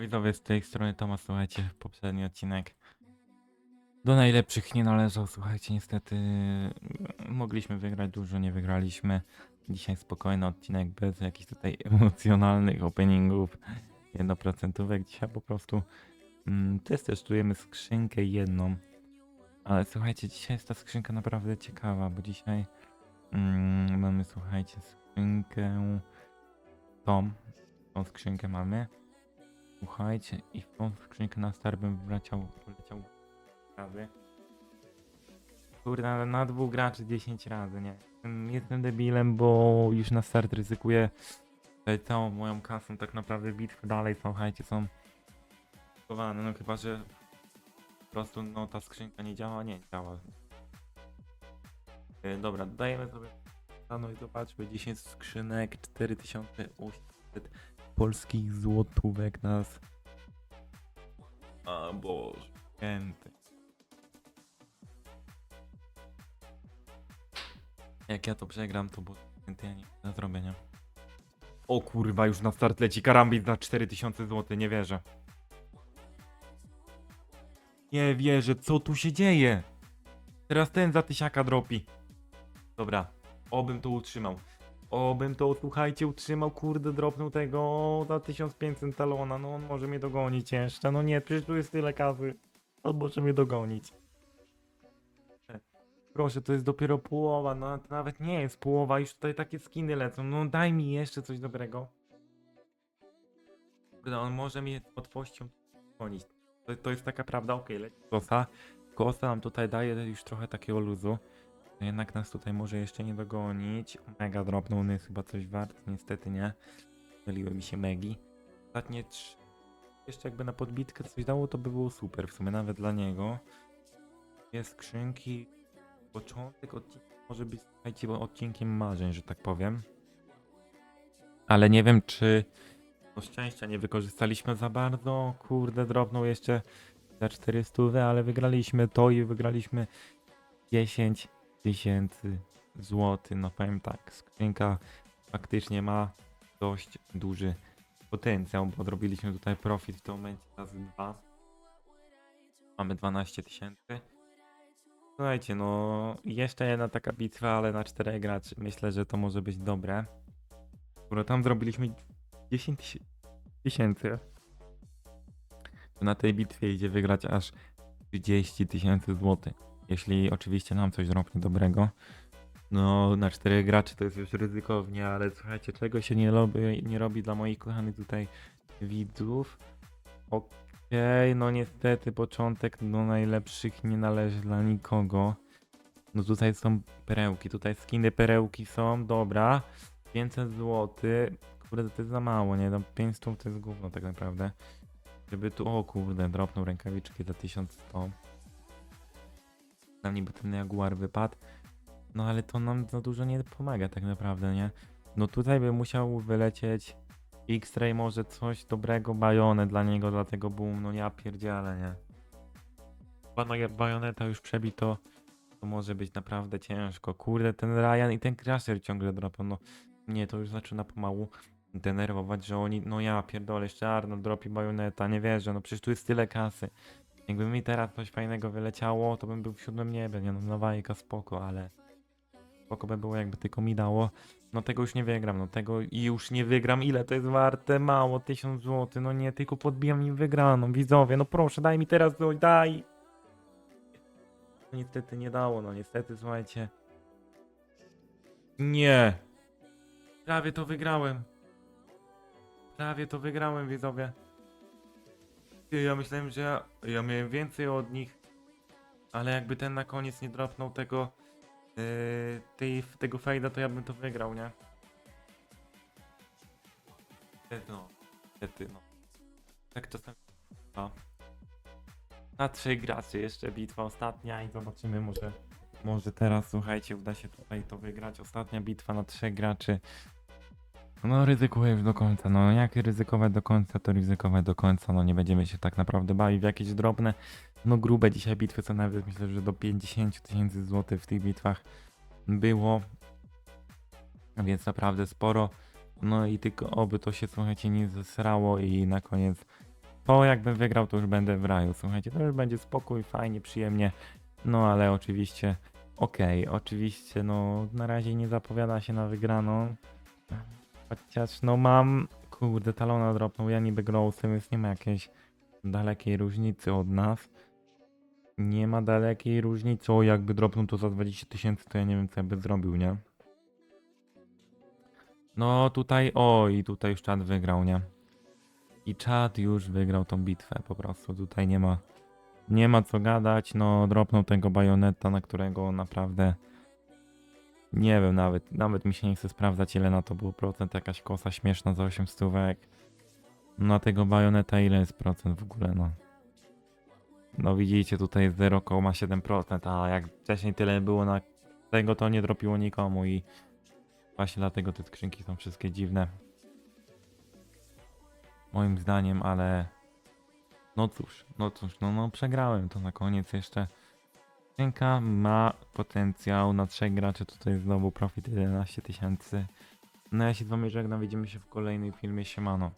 Widzowie z tej strony Tomasz, słuchajcie, poprzedni odcinek do najlepszych nie należał, słuchajcie, niestety mogliśmy wygrać dużo, nie wygraliśmy. Dzisiaj spokojny odcinek, bez jakichś tutaj emocjonalnych openingów, jednoprocentówek. Dzisiaj po prostu mm, testujemy skrzynkę jedną, ale słuchajcie, dzisiaj jest ta skrzynka naprawdę ciekawa, bo dzisiaj mm, mamy, słuchajcie, skrzynkę tą, tą skrzynkę mamy. Słuchajcie, i w tą skrzynkę na star bym wleciał, poleciał razy. Kurde, ale na dwóch graczy 10 razy, nie? Jestem- Jestem debilem, bo już na start ryzykuję całą moją kasą, tak naprawdę bitwy dalej, słuchajcie, są schowane, no chyba, że po prostu, no ta skrzynka nie działa, nie działa. E, dobra, dajemy sobie no i zobaczmy, 10 skrzynek, 4800 polskich złotówek nas. A Boże, święty. Jak ja to przegram, to bo święty ja nie na zrobienia. O kurwa, już na start leci karambit za 4000 zł, nie wierzę. Nie wierzę, co tu się dzieje? Teraz ten za tysiaka dropi. Dobra, obym to utrzymał. Obym to, słuchajcie, utrzymał, kurde, dropnął tego za 1500 talona, no on może mnie dogonić jeszcze, no nie, przecież tu jest tyle kasy. On może mnie dogonić. Proszę, to jest dopiero połowa, no to nawet nie jest połowa, już tutaj takie skiny lecą, no daj mi jeszcze coś dobrego. Kurde, on może mnie łatwością dogonić. To, to jest taka prawda, okej, leci kosa. Kosa nam tutaj daje już trochę takiego luzu. No Jednak nas tutaj może jeszcze nie dogonić. Mega dropnął, on jest chyba coś wart, niestety nie. Myliły mi się megi. Ostatnie trzy. Jeszcze jakby na podbitkę coś dało, to by było super. W sumie nawet dla niego. Jest skrzynki. Początek odcinka może być, słuchajcie, odcinkiem marzeń, że tak powiem. Ale nie wiem, czy no szczęścia nie wykorzystaliśmy za bardzo. Kurde, drobną jeszcze za 400, ale wygraliśmy to i wygraliśmy 10 tysięcy złotych. No powiem tak, skrzynka faktycznie ma dość duży potencjał, bo odrobiliśmy tutaj profit w tym momencie razy dwa. Mamy 12 tysięcy. Słuchajcie, no jeszcze jedna taka bitwa, ale na 4 graczy. Myślę, że to może być dobre. Skoro tam zrobiliśmy 10 tysi- tysięcy, to na tej bitwie idzie wygrać aż 30 tysięcy złotych. Jeśli oczywiście nam coś zrobię dobrego. No, na 4 graczy to jest już ryzykownie, ale słuchajcie, czego się nie robi, nie robi dla moich kochanych tutaj widzów. Okej, no niestety początek do najlepszych nie należy dla nikogo. No tutaj są perełki, tutaj skiny perełki są, dobra. 500 zł, kurde to jest za mało, nie? No 500 to jest gówno tak naprawdę. Żeby tu, o kurde, dropnął rękawiczki za 1100. Nam niby ten Jaguar wypadł. No ale to nam za dużo nie pomaga tak naprawdę, nie? No tutaj by musiał wylecieć X-Ray może coś dobrego, bajonę dla niego, dlatego boom, no ja pierdzielę, nie? Jak bajoneta już przebito, to może być naprawdę ciężko. Kurde, ten Ryan i ten Crusher ciągle dropią, no nie, to już zaczyna pomału denerwować, że oni, no ja pierdolę, jeszcze Arnold dropi bajoneta, nie wierzę, no przecież tu jest tyle kasy. Jakby mi teraz coś fajnego wyleciało, to bym był w siódmym niebie, nie no, nowajka spoko, ale spoko by było jakby tylko mi dało. No tego już nie wygram, no tego już nie wygram. Ile to jest warte? Mało, 1000 zł. No nie, tylko podbijam im wygraną. Widzowie, no proszę, daj mi teraz coś, daj! Niestety nie dało, no niestety, słuchajcie. Nie! Prawie to wygrałem. Prawie to wygrałem, widzowie. Ja myślałem, że ja, ja miałem więcej od nich. Ale jakby ten na koniec nie dropnął tego yy, tej, tego fejda, to ja bym to wygrał, nie? No. Niestety, no. Tak czasem... No. Na trzech graczy jeszcze bitwa ostatnia i zobaczymy może, może teraz słuchajcie uda się tutaj to wygrać. Ostatnia bitwa na trzech graczy. No ryzykuję już do końca, no jak ryzykować do końca, to ryzykować do końca, no nie będziemy się tak naprawdę bawić w jakieś drobne, no grube dzisiaj bitwy, co nawet myślę, że do 50 tysięcy złotych w tych bitwach było, więc naprawdę sporo, no i tylko oby to się, słuchajcie, nie zesrało i na koniec, to jakbym wygrał, to już będę w raju, słuchajcie, to już będzie spokój, fajnie, przyjemnie, no ale oczywiście, okej, oczywiście, no na razie nie zapowiada się na wygraną, Chociaż no mam, kurde, talona dropnął, ja niby growsem, więc nie ma jakiejś dalekiej różnicy od nas. Nie ma dalekiej różnicy, o jakby dropnął to za 20 tysięcy, to ja nie wiem co ja by zrobił, nie? No tutaj, o i tutaj już czat wygrał, nie? I czat już wygrał tą bitwę, po prostu tutaj nie ma, nie ma co gadać, no dropnął tego bajoneta, na którego naprawdę... Nie wiem nawet, nawet mi się nie chce sprawdzać ile na to był procent, jakaś kosa śmieszna za 8 stówek. Na tego bajoneta ile jest procent w ogóle, no. No widzicie, tutaj jest 0,7%, a jak wcześniej tyle było na tego, to nie dropiło nikomu i właśnie dlatego te skrzynki są wszystkie dziwne. Moim zdaniem, ale no cóż, no cóż, no, no przegrałem to na koniec jeszcze. Skrzynka ma potencjał na trzech graczy, tutaj znowu profit 11 tysięcy. No ja się z wami żegnam, widzimy się w kolejnym filmie, siemano.